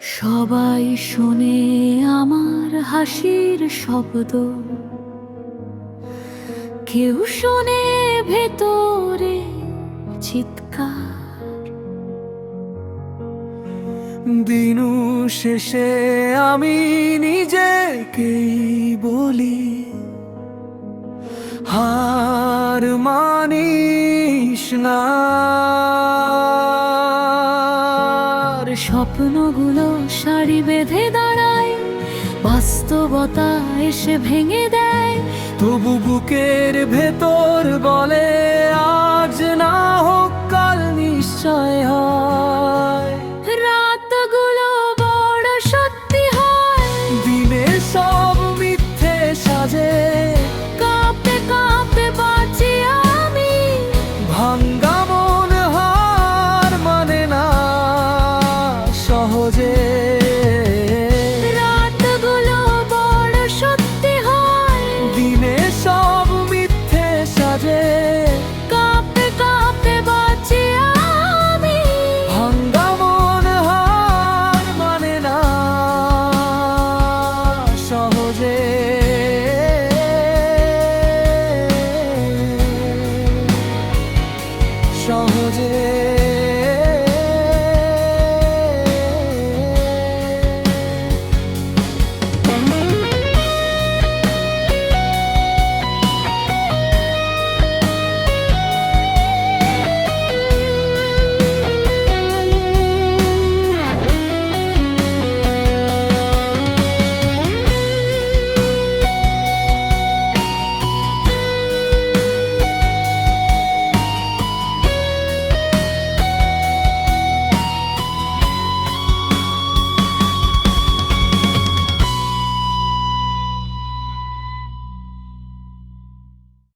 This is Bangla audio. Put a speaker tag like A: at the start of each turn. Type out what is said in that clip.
A: সবাই শোনে আমার হাসির শব্দ। কেউ শোনে ভেতরে চিৎকার।
B: দিনু শেষে আমি নিজেকেই বলি, হার মানিস না।
A: স্বপ্নগুলো সারি বেঁধে দাঁড়ায় বাস্তবতা এসে ভেঙে দেয়।
B: তবু বুকের ভেতর বলে day.